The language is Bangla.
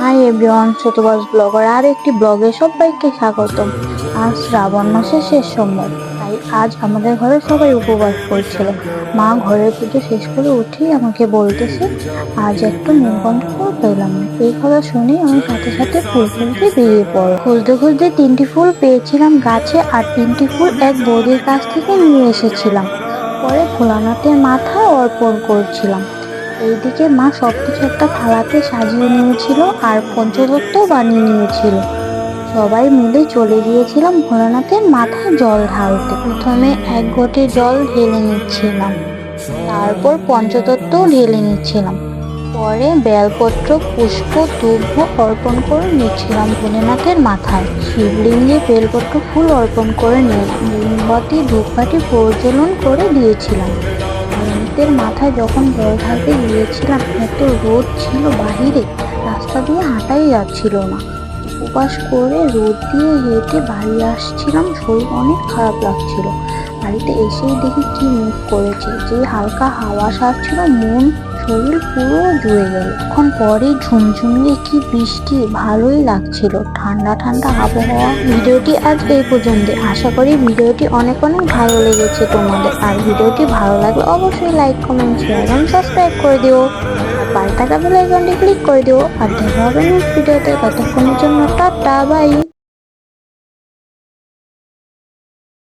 হাই এভরিওয়ান ছোটবাস ব্লগার আর একটি ব্লগে সবাইকে স্বাগতম। আজ শ্রাবণ মাসের শেষ সোমবার, তাই আজ আমাদের ঘরে সবাই উপবাস করছিল। মা ঘরের পুজো শেষ করে উঠেই আমাকে বলতেছে, আজ একটু নিমন্ত্রণ করে পেলাম। এই কথা শুনে আমি সাথে সাথে ফুল খুঁজতে বেরিয়ে পড়ো খুঁজতে খুঁজতে তিনটি ফুল পেয়েছিলাম গাছে আর তিনটি ফুল এক বৌদির কাছ থেকে নিয়ে এসেছিলাম। পরে ভোলানাথের মাথায় অর্পণ করছিলাম। এইদিকে মা সবকিছু একটা থালাতে সাজিয়ে নিয়েছিল আর পঞ্চদত্ত বানিয়ে নিয়েছিল। সবাই মিলে চলে গিয়েছিলাম ভোলানাথের মাথায় জল ঢালতে। প্রথমে এক ঘটি জল ঢেলে নিচ্ছিলাম। তারপর পঞ্চতত্ত্ব ঢেলে নিচ্ছিলাম। পরে বেলপত্র, পুষ্প দুব্য অর্পণ করে নিচ্ছিলাম ভোলেনাথের মাথায়। শিবলিঙ্গে বেলপত্র ফুল অর্পণ করে নিয়ে, মোমবাতি, ধূপকাঠি প্রজ্বলন করে দিয়েছিলাম। ভোলেনাথের মাথায় যখন ঢালতে গিয়েছিলাম, এত রোদ ছিল বাহিরে। রাস্তা দিয়ে হাঁটাই যাচ্ছিল না। উপাস করে রোদ দিয়ে হেঁটে বাড়ি আসছিলাম, শরীর অনেক খারাপ লাগছিল। বাড়িতে এসেই দেখি কি মুখ করেছে। যে হালকা হাওয়া সারছিল, মন শরীর পুরো জুড়ে গেল। এখন পরে ঝুমঝুমিয়ে কি বৃষ্টি, ভালোই লাগছিল। ঠান্ডা ঠান্ডা আবহাওয়া। ভিডিওটি আজ এই পর্যন্ত আশা করি ভিডিওটি অনেক অনেক ভালো লেগেছে তোমাদের। আর ভিডিওটি ভালো লাগলে অবশ্যই লাইক কমেন্ট শেয়ার এবং সাবস্ক্রাইব করে দিও। পাল্টা বেল আইকনটি ক্লিক করে দিও। আর দেখা হবে নেক্সট ভিডিওতে ততক্ষণের জন্য টাটা বাই